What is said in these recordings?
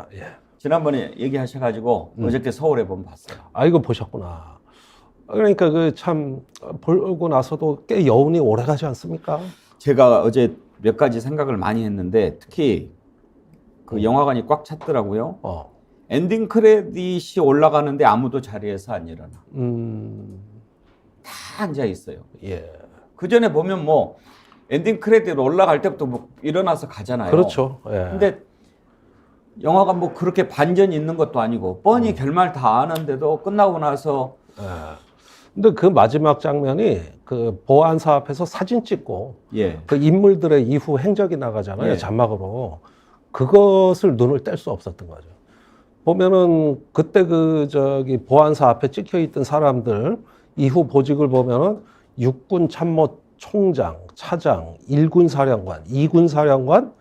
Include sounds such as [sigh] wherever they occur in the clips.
아, 예. 지난번에 얘기하셔가지고 음. 어저께 서울에 보면 봤어요. 아 이거 보셨구나. 그러니까 그 참 보고 나서도 꽤 여운이 오래 가지 않습니까? 제가 어제 몇 가지 생각을 많이 했는데 특히 그 음. 영화관이 꽉 찼더라고요. 어. 엔딩 크레딧이 올라가는데 아무도 자리에서 안 일어나. 음. 다 앉아 있어요. 예. 그 전에 보면 뭐 엔딩 크레딧 올라갈 때부터 뭐 일어나서 가잖아요. 그렇죠. 예. 근데 영화가 뭐 그렇게 반전이 있는 것도 아니고 음. 뻔히 결말 다 아는데도 끝나고 나서 예. 근데 그 마지막 장면이 그 보안사 앞에서 사진 찍고 예. 그 인물들의 이후 행적이 나가잖아요. 예. 자막으로. 그것을 눈을 뗄 수 없었던 거죠. 보면은 그때 그 저기 보안사 앞에 찍혀 있던 사람들 이후 보직을 보면은 육군 참모 총장, 차장, 일군 사령관, 이군 사령관,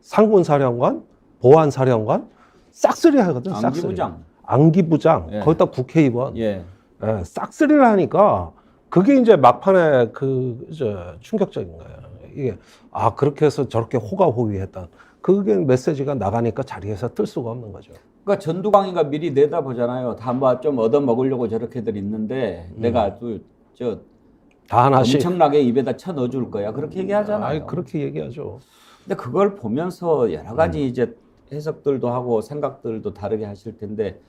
상군 사령관, 보안 사령관 싹쓸이 하거든. 싹쓸이. 안기부장. 안기부장. 예. 거기다 국회의원. 예. 예, 싹쓸이를 하니까 그게 이제 막판에 그 저 충격적인 거예요. 이게 아 그렇게 해서 저렇게 호가호위했다. 그게 메시지가 나가니까 자리에서 뜰 수가 없는 거죠. 그러니까 전두광이가 미리 내다보잖아요. 다뭐좀 얻어 먹으려고 저렇게들 있는데 음. 내가 아주 저다 하나씩. 엄청나게 입에다 쳐 넣어줄 거야. 그렇게 얘기하잖아요. 아이, 그렇게 얘기하죠. 근데 그걸 보면서 여러 가지 음. 이제 해석들도 하고 생각들도 다르게 하실 텐데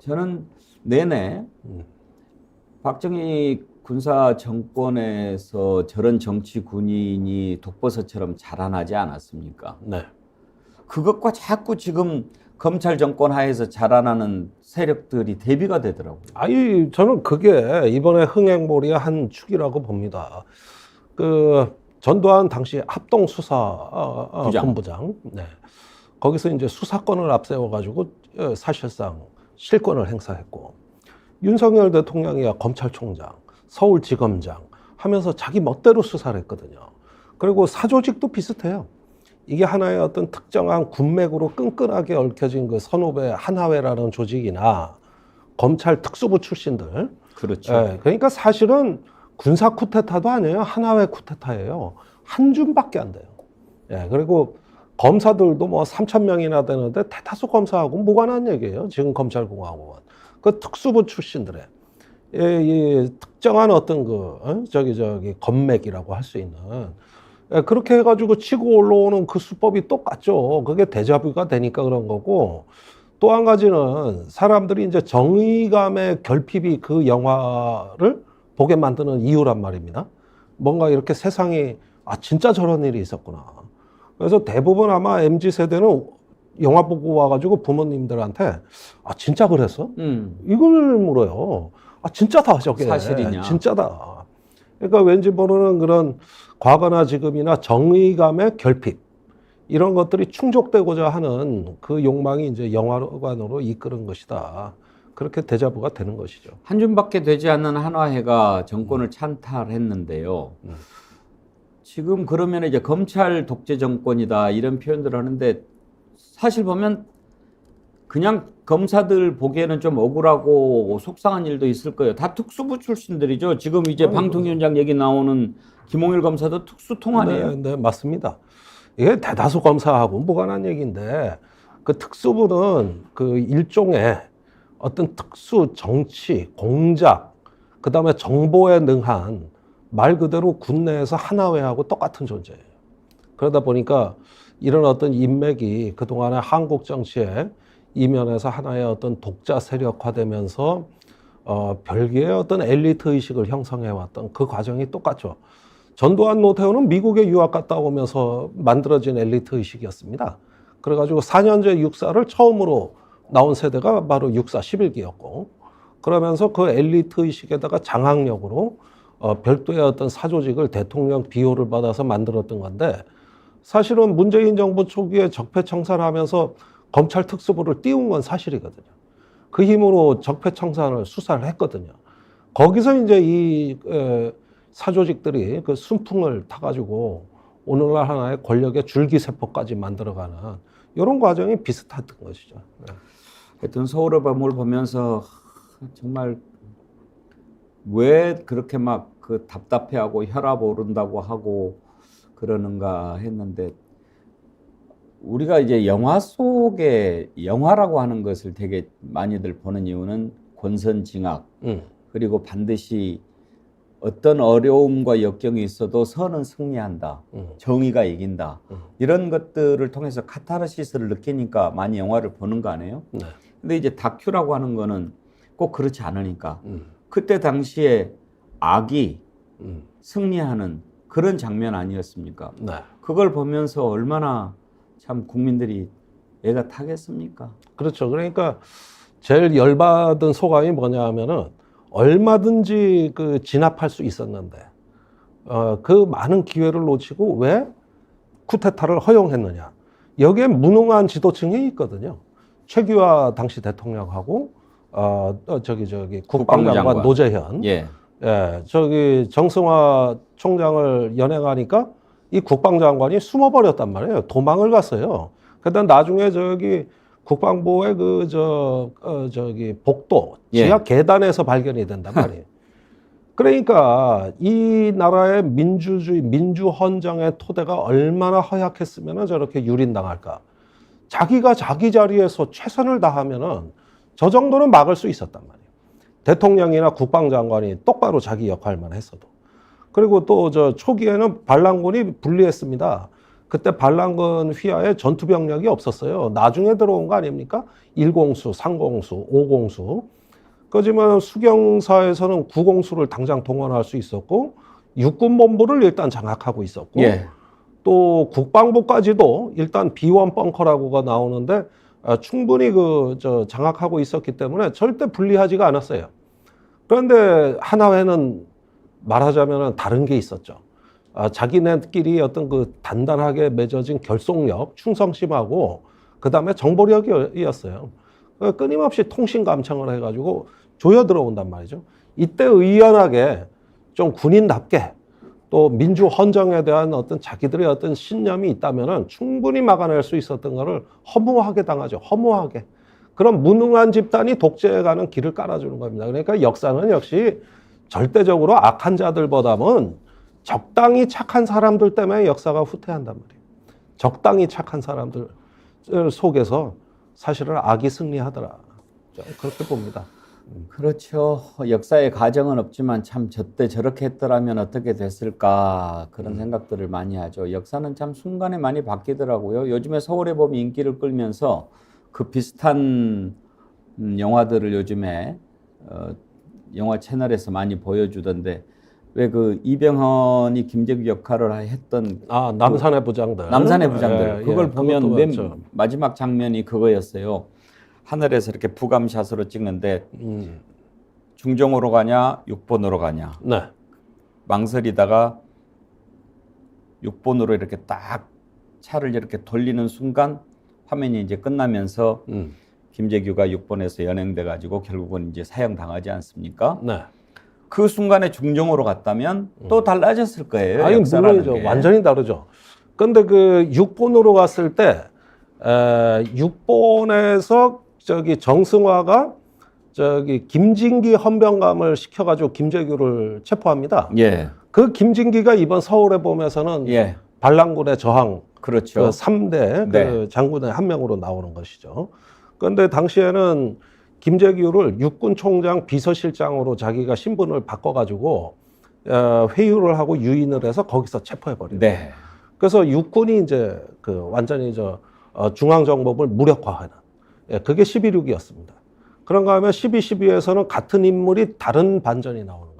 저는 내내 음. 박정희 군사 정권에서 저런 정치 군인이 독버섯처럼 자라나지 않았습니까? 네. 그것과 자꾸 지금 검찰 정권 하에서 자라나는 세력들이 대비가 되더라고요. 아이 저는 그게 이번에 흥행몰이의 한 축이라고 봅니다. 그 전두환 당시 합동 수사 어, 어, 부장. 본부장, 네. 거기서 이제 수사권을 앞세워 가지고 어, 사실상 실권을 행사했고 윤석열 대통령이야 검찰총장, 서울지검장 하면서 자기 멋대로 수사를 했거든요. 그리고 사조직도 비슷해요. 이게 하나의 어떤 특정한 군맥으로 끈끈하게 얽혀진 그 선후배 한하회라는 조직이나 검찰 특수부 출신들. 그렇죠. 예, 그러니까 사실은 군사 쿠데타도 아니에요. 하나회 쿠데타예요. 한 줌밖에 안 돼요. 예, 그리고 검사들도 뭐 3천 명이나 되는데 대다수 검사하고 무관한 얘기예요. 지금 검찰공화국은 그 특수부 출신들의 예, 이 특정한 어떤 그 어? 저기 저기 검맥이라고 할 수 있는 예, 그렇게 해가지고 치고 올라오는 그 수법이 똑같죠. 그게 대자뷰가 되니까 그런 거고 또 한 가지는 사람들이 이제 정의감의 결핍이 그 영화를 보게 만드는 이유란 말입니다. 뭔가 이렇게 세상이 아 진짜 저런 일이 있었구나. 그래서 대부분 아마 mz 세대는 영화 보고 와가지고 부모님들한테 아 진짜 그랬어? 음. 이걸 물어요. 아 진짜다 저게 사실이냐? 진짜다. 그러니까 왠지 모르는 그런 과거나 지금이나 정의감의 결핍 이런 것들이 충족되고자 하는 그 욕망이 이제 영화관으로 이끄는 것이다. 그렇게 대자부가 되는 것이죠. 한 줌밖에 되지 않는 한화회가 정권을 찬탈했는데요. 음. 지금 그러면 이제 검찰 독재 정권이다 이런 표현들을 하는데 사실 보면 그냥 검사들 보기에는 좀 억울하고 속상한 일도 있을 거예요. 다 특수부 출신들이죠. 지금 이제. 방통위원장 얘기 나오는 김홍일 검사도 특수통 아니에요? 네, 네, 맞습니다. 이게 대다수 검사하고 무관한 얘기인데 그 특수부는 그 일종의 어떤 특수 정치, 공작, 그 다음에 정보에 능한 말 그대로 군내에서 하나회하고 똑같은 존재예요. 그러다 보니까 이런 어떤 인맥이 그동안의 한국 정치에 이면에서 하나의 어떤 독자 세력화되면서 어, 별개의 어떤 엘리트 의식을 형성해왔던 그 과정이 똑같죠. 전두환 노태우는 미국에 유학 갔다 오면서 만들어진 엘리트 의식이었습니다. 그래가지고 4년제 육사를 처음으로 나온 세대가 바로 육사 11기였고, 그러면서 그 엘리트 의식에다가 장악력으로 어, 별도의 어떤 사조직을 대통령 비호를 받아서 만들었던 건데, 사실은 문재인 정부 초기에 적폐청산하면서 검찰 특수부를 띄운 건 사실이거든요. 그 힘으로 적폐청산을 수사를 했거든요. 거기서 이제 이 에, 사조직들이 그 순풍을 타가지고 오늘날 하나의 권력의 줄기세포까지 만들어가는 이런 과정이 비슷했던 것이죠. 네. 하여튼 서울의 밤을 보면서 정말 왜 그렇게 막 그 답답해하고 혈압 오른다고 하고 그러는가 했는데 우리가 이제 영화 속에 영화라고 하는 것을 되게 많이들 보는 이유는 권선징악 음, 그리고 반드시 어떤 어려움과 역경이 있어도 선은 승리한다. 음, 정의가 이긴다. 음. 이런 것들을 통해서 카타르시스를 느끼니까 많이 영화를 보는 거 아니에요? 네, 근데 이제 다큐라고 하는 거는 꼭 그렇지 않으니까 음, 그때 당시에 악이 음, 승리하는 그런 장면 아니었습니까? 네. 그걸 보면서 얼마나 참 국민들이 애가 타겠습니까? 그렇죠. 그러니까 제일 열받은 소감이 뭐냐 하면은 얼마든지 그 진압할 수 있었는데 어, 그 많은 기회를 놓치고 왜 쿠데타를 허용했느냐. 여기에 무능한 지도층이 있거든요. 최규하 당시 대통령하고 어, 어, 저기 저기 국방장관 국방장관. 노재현 예. 예, 저기 정승화 총장을 연행하니까 이 국방장관이 숨어버렸단 말이에요. 도망을 갔어요. 그다음 나중에 저기 국방부의 그저 어, 저기 복도 예. 지하 계단에서 발견이 된단 [laughs] 말이에요. 그러니까 이 나라의 민주주의 민주 헌정의 토대가 얼마나 허약했으면 저렇게 유린당할까. 자기가 자기 자리에서 최선을 다하면은 저 정도는 막을 수 있었단 말이에요. 대통령이나 국방장관이 똑바로 자기 역할만 했어도. 그리고 또 저 초기에는 반란군이 불리했습니다. 그때 반란군 휘하에 전투 병력이 없었어요. 나중에 들어온 거 아닙니까? 1공수, 3공수, 5공수. 그지만 수경사에서는 9공수를 당장 동원할 수 있었고 육군본부를 일단 장악하고 있었고 예. 또 국방부까지도 일단 비원 벙커라고가 나오는데 아, 충분히 그 저 장악하고 있었기 때문에 절대 불리하지가 않았어요. 그런데 하나회는 말하자면 다른 게 있었죠. 아, 자기네끼리 어떤 그 단단하게 맺어진 결속력, 충성심하고 그 다음에 정보력이었어요. 그 끊임없이 통신 감청을 해가지고 조여 들어온단 말이죠. 이때 의연하게 좀 군인답게 또 민주 헌정에 대한 어떤 자기들의 어떤 신념이 있다면은 충분히 막아낼 수 있었던 거를 허무하게 당하죠. 허무하게. 그런 무능한 집단이 독재에 가는 길을 깔아주는 겁니다. 그러니까 역사는 역시 절대적으로 악한 자들보다는 적당히 착한 사람들 때문에 역사가 후퇴한단 말이에요. 적당히 착한 사람들 속에서 사실은 악이 승리하더라. 그렇게 봅니다. 그렇죠. 역사의 가정은 없지만 참 저때 저렇게 했더라면 어떻게 됐을까 그런 생각들을 많이 하죠. 역사는 참 순간에 많이 바뀌더라고요. 요즘에 서울에 보면 인기를 끌면서 그 비슷한 음, 영화들을 요즘에 어, 영화 채널에서 많이 보여주던데 왜 그 이병헌이 김재규 역할을 했던 아 남산의 부장들. 남산의 부장들 예, 그걸 예, 보면 그것도 맨 봤죠. 마지막 장면이 그거였어요. 하늘에서 이렇게 부감샷으로 찍는데 음, 중정으로 가냐 6번으로 가냐 네. 망설이다가 6번으로 이렇게 딱 차를 이렇게 돌리는 순간 화면이 이제 끝나면서 음, 김재규가 6번에서 연행돼 가지고 결국은 이제 사형 당하지 않습니까? 네. 그 순간에 중정으로 갔다면 또 달라졌을 거예요. 아니 물론이죠. 게. 완전히 다르죠. 근데 그 6번으로 갔을 때 에, 6번에서 저기 정승화가 저기 김진기 헌병감을 시켜가지고 김재규를 체포합니다. 예, 그 김진기가 이번 서울에 보면서는 예, 반란군의 저항 그렇죠. 그 3대 네. 그 장군의 한 명으로 나오는 것이죠. 그런데 당시에는 김재규를 육군 총장 비서실장으로 자기가 신분을 바꿔가지고 어, 회유를 하고 유인을 해서 거기서 체포해버려요. 네, 그래서 육군이 이제 그 완전히 저 어, 중앙정법을 무력화하는 예, 그게 11.6이었습니다. 그런가 하면 12.12에서는 같은 인물이 다른 반전이 나오죠.